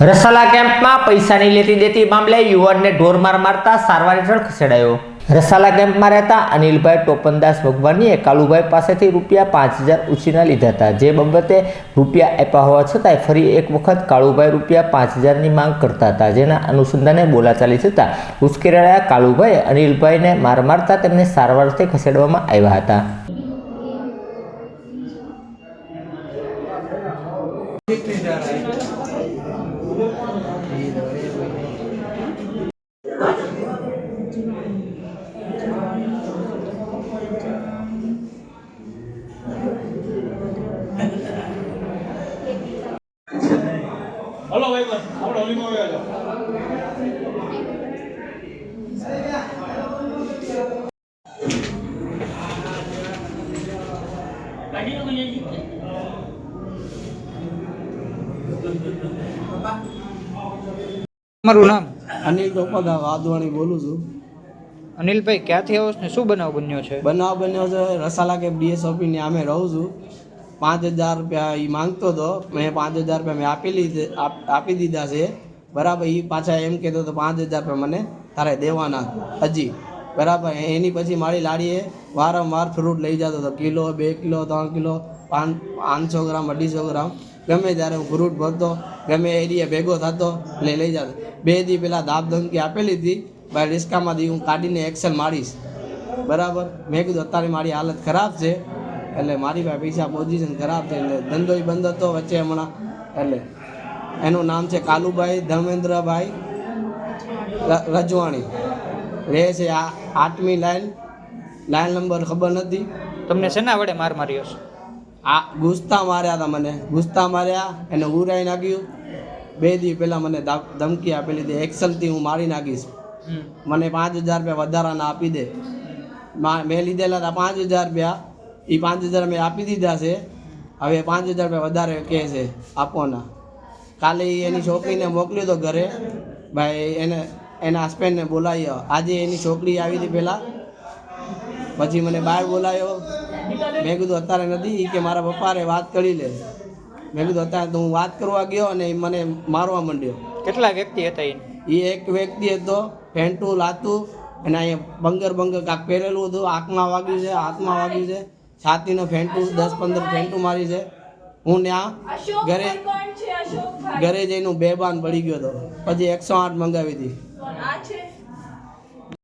રસાલા કેમ્પમાં પૈસાની લેતી દેતી મામલે યુવાનને ઢોરમાર મારતા સારવાર હેઠળ ખસેડાયો. રસાલા કેમ્પમાં રહેતા અનિલભાઈ ટોપનદાસ ભગવાનીએ કાલુભાઈ પાસેથી રૂપિયા પાંચ હજાર ઉછીના લીધા હતા. જે બાબતે રૂપિયા આપ્યા હોવા છતાંય ફરી એક વખત કાળુભાઈ રૂપિયા પાંચ હજારની માંગ કરતા હતા. જેના અનુસંધાને બોલાચાલી થતાં ઉશ્કેરાયા કાળુભાઈ અનિલભાઈને માર મારતા તેમને સારવારથી ખસેડવામાં આવ્યા હતા. હલો ભાઈ બસ. આપણે હોલીમાં આવ્યા છો નામ અનિલ ટોપદા વાદવાણી બોલું છું. અનિલભાઈ ક્યાંથી આવો છો ને? શું બનાવ બન્યો છે? બનાવ બન્યો છે રસાલા કે ડીએસઓપી ની આમે રહું છું. પાંચ હજાર રૂપિયા એ માંગતો હતો મેં પાંચ હજાર રૂપિયા મેં આપી લીધે, આપ- દીધા છે. બરાબર એ પાછા એમ કહેતો હતો પાંચ હજાર રૂપિયા મને તારે દેવાના. હજી. બરાબર એની પછી મારી લાડીએ વારંવાર ફ્રૂટ લઈ જતો હતો કિલો, બે કિલો, ત્રણ કિલો, પાંચ, પાંચસો ગ્રામ, અઢીસો ગ્રામ. ગમે ત્યારે હું ફ્રૂટ ભરતો, ગમે એરિયા ભેગો થતો, એટલે લઈ જતો. બે દી પહેલાં દાબ ધમકી આપેલી હતી ભાઈ રિસ્કામાંથી હું કાઢીને એક્સેલ મારીશ. બરાબર, મેં કીધું, અત્યારે મારી હાલત ખરાબ છે. એટલે મારી પાસે પૈસા પોઝિશન ખરાબ છે એટલે ધંધો બંધ હતો વચ્ચે હમણાં. એટલે એનું નામ છે કાલુભાઈ ધર્મેન્દ્રભાઈ રજવાણી. રહે છે આ આઠમી લાઈન લાઈન નંબર ખબર નથી. તમને શેના વડે માર માર્યો છે? આ ગુસ્તા માર્યા હતા મને. ગુસ્તા માર્યા એને ઉરાઈ નાખ્યું. બે દી પહેલાં મને ધમકી આપેલી હતી. એક્સલથી હું મારી નાખીશ. મને પાંચ હજાર રૂપિયા વધારાના આપી દે. મા- મેં લીધેલા હતા પાંચ હજાર રૂપિયા. એ પાંચ હજાર મેં આપી દીધા છે. હવે પાંચ હજાર રૂપિયા વધારે કહે છે આપવાના. કાલે એની છોકરીને મોકલ્યો તો ઘરે. ભાઈ એને એના હસબન્ડને બોલાવ્યો આજે એની છોકરી આવી હતી પહેલાં પછી મને બહાર બોલાવ્યો મેં કીધું અત્યારે નથી. કે મારા પપ્પાને વાત કરી લે. મેં કીધું અત્યારે તો હું વાત કરવા ગયો અને એ મને મારવા માંડ્યો. કેટલા વ્યક્તિ હતા એ એ એક વ્યક્તિ હતો ફેન્ટું લાતું અને અહીંયા બંગર બંગર કાંક પહેરેલું હતું. આંખમાં વાગ્યું છે હાથમાં વાગ્યું છે. છાતીનો ફેંટું દસ પંદર ફેંટું મારી છે. હું ત્યાં ઘરે ઘરે જઈને બેબાન પડી ગયો હતો. પછી એકસો આઠ મંગાવી હતી.